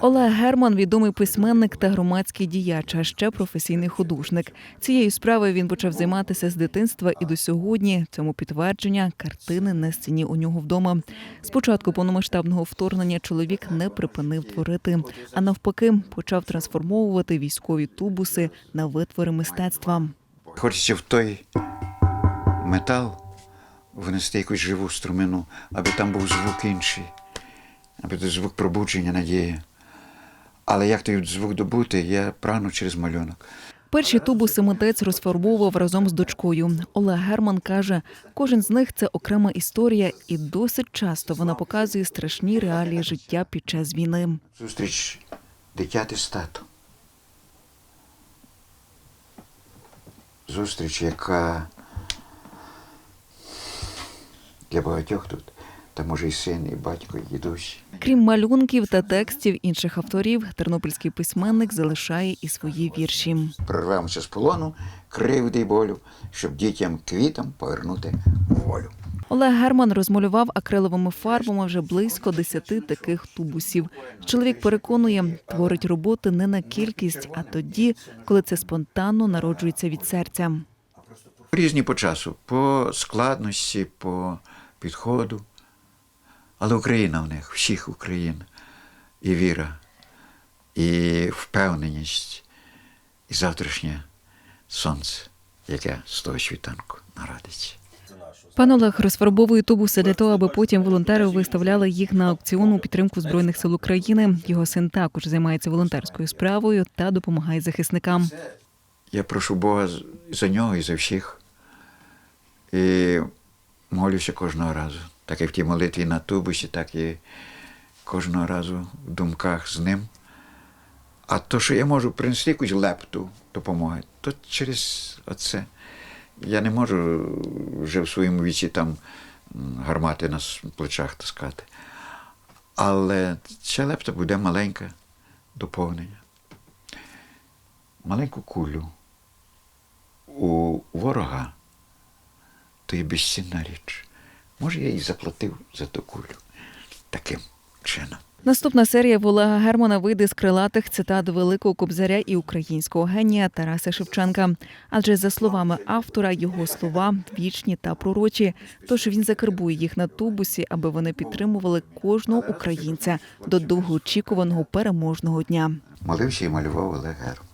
Олег Герман відомий письменник та громадський діяч, а ще професійний художник. Цією справою він почав займатися з дитинства і до сьогодні. Цьому підтвердження картини на стіні у нього вдома. Спочатку повномасштабного вторгнення чоловік не припинив творити, а навпаки, почав трансформовувати військові тубуси на витвори мистецтва. Хочеться в той метал внести якусь живу струмину, аби там був звук інший, аби той звук пробудження, надії. Але як той звук добути, я прагну через малюнок. Перші тубуси митець розфарбовував разом з дочкою. Олег Герман каже, кожен з них це окрема історія, і досить часто вона показує страшні реалії життя під час війни. Зустріч дитяти з татом. Зустріч, яка для багатьох тут, та може і син, і батько, і дідусь. Крім малюнків та текстів інших авторів, тернопільський письменник залишає і свої вірші. Прорвемося з полону, кривди й болю, щоб дітям квітам повернути волю. Олег Герман розмалював акриловими фарбами вже близько десяти таких тубусів. Чоловік переконує, творить роботи не на кількість, а тоді, коли це спонтанно народжується від серця. Різні по часу, по складності, по підходу. Але Україна в них, всіх Україн. І віра, і впевненість, і завтрашнє сонце, яке з того світанку народиться. Пан Олег розфарбовує тубуси для того, аби потім волонтери виставляли їх на аукціон у підтримку збройних сил України. Його син також займається волонтерською справою та допомагає захисникам. Я прошу Бога за нього і за всіх. І молюся кожного разу. Так і в тій молитві на тубусі, так і кожного разу в думках з ним. А то, що я можу принести якусь лепту допомоги, то через оце. Я не можу вже в своєму віці там гармати на плечах таскати. Але ця лепта буде маленьке доповнення. Маленьку кулю у ворога то є безцінна річ. Може, я і заплатив за ту кулю таким чином. Наступна серія в Олега Германа вийде з крилатих цитат великого кобзаря і українського генія Тараса Шевченка. Адже за словами автора, його слова вічні та пророчі. Тож він закарбує їх на тубусі, аби вони підтримували кожного українця до довгоочікуваного переможного дня. Молився і малював Олег Герман.